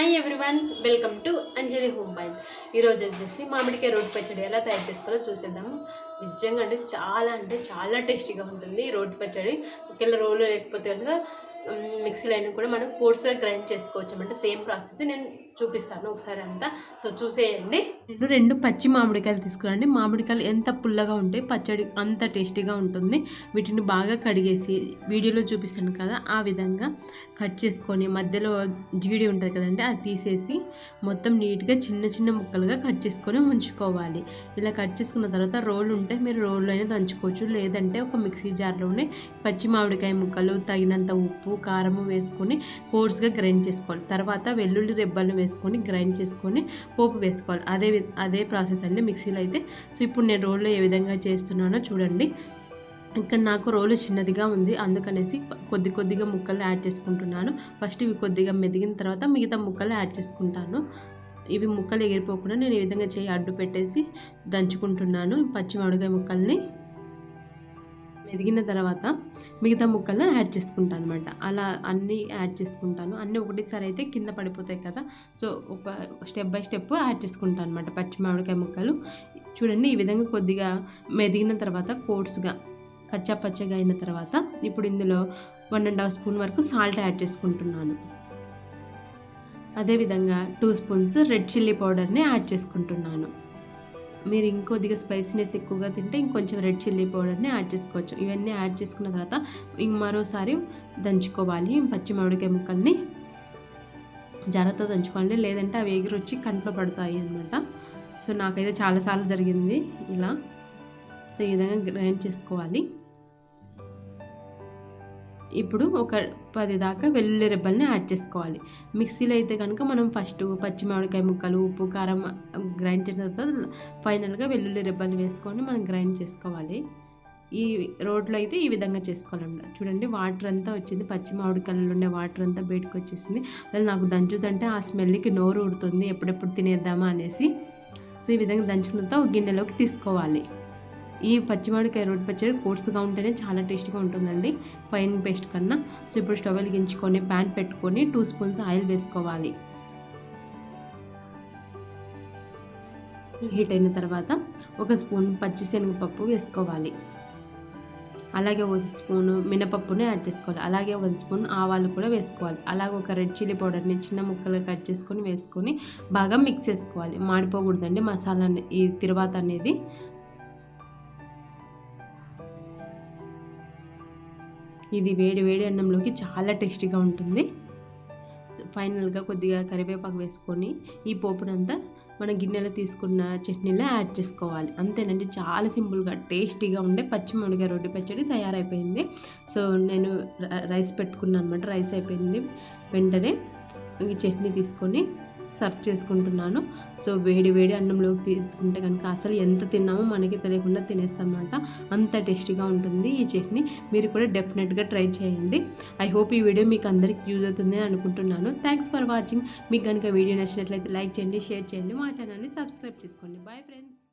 Hi everyone welcome to Anjali home boy ఈరోజు వచ్చేసి మామిడికాయ రోడ్డు పచ్చడి ఎలా తయారు చేసుకోవాలో చూసేద్దాము. నిజంగా అంటే చాలా అంటే చాలా టేస్టీగా ఉంటుంది రోడ్డు పచ్చడి. ఒకవేళ రోలు లేకపోతే కనుక మిక్సీలో అయినా కూడా మనం కోర్స్గా గ్రైండ్ చేసుకోవచ్చు అంటే సేమ్ ప్రాసెస్ నేను చూపిస్తాను ఒకసారి అంతా. సో చూసేయండి. నేను రెండు పచ్చి మామిడికాయలు తీసుకురండి మామిడికాయలు ఎంత పుల్లగా ఉంటాయి పచ్చడి అంత టేస్టీగా ఉంటుంది. వీటిని బాగా కడిగేసి వీడియోలో చూపిస్తాను కదా ఆ విధంగా కట్ చేసుకొని మధ్యలో జీడి ఉంటుంది కదండి అది తీసేసి మొత్తం నీట్గా చిన్న చిన్న ముక్కలుగా కట్ చేసుకొని ఉంచుకోవాలి ఇలా కట్ చేసుకున్న తర్వాత రోల్ ఉంటే మీరు రోల్లో అయినా దంచుకోవచ్చు. లేదంటే ఒక మిక్సీ జార్లోనే పచ్చి మామిడికాయ ముక్కలు తగినంత ఉప్పు కారము వేసుకొని కోర్స్గా గ్రైండ్ చేసుకోవాలి. తర్వాత వెల్లుల్లి రెబ్బలను వేసుకొని గ్రైండ్ చేసుకొని పోపు వేసుకోవాలి. అదే వి- అదే ప్రాసెస్ అండి మిక్సీలో అయితే. సో ఇప్పుడు నేను రోల్లో ఏ విధంగా చేస్తున్నానో చూడండి. ఇక్కడ నాకు రోలు చిన్నదిగా ఉంది. అందుకనేసి కొద్ది కొద్దిగా ముక్కలు యాడ్ చేసుకుంటున్నాను. ఫస్ట్ ఇవి కొద్దిగా మెదిగిన తర్వాత మిగతా ముక్కలు యాడ్ చేసుకుంటాను. ఇవి ముక్కలు ఎగిరిపోకుండా నేను ఈ విధంగా చేయి అడ్డు పెట్టేసి దంచుకుంటున్నాను. పచ్చి ముక్కల్ని మెదిగిన తర్వాత మిగతా ముక్కలు యాడ్ చేసుకుంటాను అనమాట అలా అన్నీ యాడ్ చేసుకుంటాను. అన్నీ ఒకటేసారి అయితే కింద పడిపోతాయి కదా. సో ఒక స్టెప్ బై స్టెప్ యాడ్ చేసుకుంటాను అనమాట పచ్చి మామిడికాయ ముక్కలు. చూడండి ఈ విధంగా కొద్దిగా మెదిగిన తర్వాత కోర్స్గా కచ్చా పచ్చగా అయిన తర్వాత ఇప్పుడు ఇందులో వన్ అండ్ హాఫ్ స్పూన్ వరకు సాల్ట్ యాడ్ చేసుకుంటున్నాను. అదేవిధంగా టూ స్పూన్స్ రెడ్ చిల్లీ పౌడర్ని యాడ్ చేసుకుంటున్నాను. మీరు ఇంకొద్దిగా స్పైసీనెస్ ఎక్కువగా తింటే ఇంకొంచెం రెడ్ చిల్లీ పౌడర్ని యాడ్ చేసుకోవచ్చు. ఇవన్నీ యాడ్ చేసుకున్న తర్వాత ఇంక మరోసారి దంచుకోవాలి. పచ్చి మామిడికాయ ముక్కల్ని జాగ్రత్తగా దంచుకోవాలి. లేదంటే అవి ఎగిరి వచ్చి కంట్లో పడతాయి అనమాట సో నాకైతే చాలాసార్లు జరిగింది ఇలా. సో ఈ విధంగా గ్రైండ్ చేసుకోవాలి. ఇప్పుడు ఒక పది దాకా వెల్లుల్లి రెబ్బల్ని యాడ్ చేసుకోవాలి. మిక్సీలో అయితే కనుక మనం ఫస్ట్ పచ్చి మామిడికాయ ముక్కలు ఉప్పు కారం గ్రైండ్ చేసిన తర్వాత ఫైనల్గా వెల్లుల్లి రెబ్బలు వేసుకొని మనం గ్రైండ్ చేసుకోవాలి. ఈ రోడ్లో అయితే ఈ విధంగా చేసుకోవాలన్నమాట. చూడండి వాటర్ అంతా వచ్చింది. పచ్చిమామిడికాయల్లో ఉండే వాటర్ అంతా బయటకు వచ్చేసింది. అసలు నాకు దంచుదంటే ఆ స్మెల్కి నోరు ఉడుతుంది ఎప్పుడెప్పుడు తినేద్దామా అనేసి. సో ఈ విధంగా దంచుకున్న తర్వాత ఒక గిన్నెలోకి తీసుకోవాలి. ఈ పచ్చిమిడికాయ రోడ్డు పచ్చడి కోర్సుగా ఉంటేనే చాలా టేస్ట్గా ఉంటుందండి ఫైన్ పేస్ట్ కన్నా. సో ఇప్పుడు స్టవ్ వెలిగించుకొని ప్యాన్ పెట్టుకొని టూ స్పూన్స్ ఆయిల్ వేసుకోవాలి. హీట్ అయిన తర్వాత ఒక స్పూన్ పచ్చిశనగపప్పు వేసుకోవాలి. అలాగే ఒక స్పూన్ మినపప్పుని యాడ్ చేసుకోవాలి. అలాగే వన్ స్పూన్ ఆవాలు కూడా వేసుకోవాలి. అలాగే ఒక రెడ్ చిల్లీ పౌడర్ని చిన్న ముక్కలు కట్ చేసుకొని వేసుకొని బాగా మిక్స్ చేసుకోవాలి. మాడిపోకూడదండి మసాలా ఈ తిరువాత అనేది. ఇది వేడి వేడి అన్నంలోకి చాలా టేస్టీగా ఉంటుంది. ఫైనల్గా కొద్దిగా కరివేపాకు వేసుకొని ఈ పోపునంతా మన గిన్నెలో తీసుకున్న చట్నీలో యాడ్ చేసుకోవాలి. అంతేనండి చాలా సింపుల్గా టేస్టీగా ఉండే పచ్చిమిరపకాయ రొట్టె పచ్చడి తయారైపోయింది. సో నేను రైస్ పెట్టుకున్నాను అనమాట రైస్ అయిపోయింది. వెంటనే ఈ చట్నీ తీసుకొని సర్వ్ చేసుకుంటున్నాను. సో వేడి వేడి అన్నంలోకి తీసుకుంటే కనుక అసలు ఎంత తిన్నామో మనకి తెలియకుండా తినేస్తామన్నమాట. అంత టేస్టీగా ఉంటుంది ఈ చట్నీ. మీరు కూడా డెఫినెట్గా ట్రై చేయండి. ఐ హోప్ ఈ వీడియో మీకు అందరికి యూజ్ అవుతుంది అని అనుకుంటున్నాను. థ్యాంక్స్ ఫర్ వాచింగ్ మీకు కనుక వీడియో నచ్చినట్లయితే లైక్ చేయండి షేర్ చేయండి మా ఛానల్ని సబ్స్క్రైబ్ చేసుకోండి. Bye friends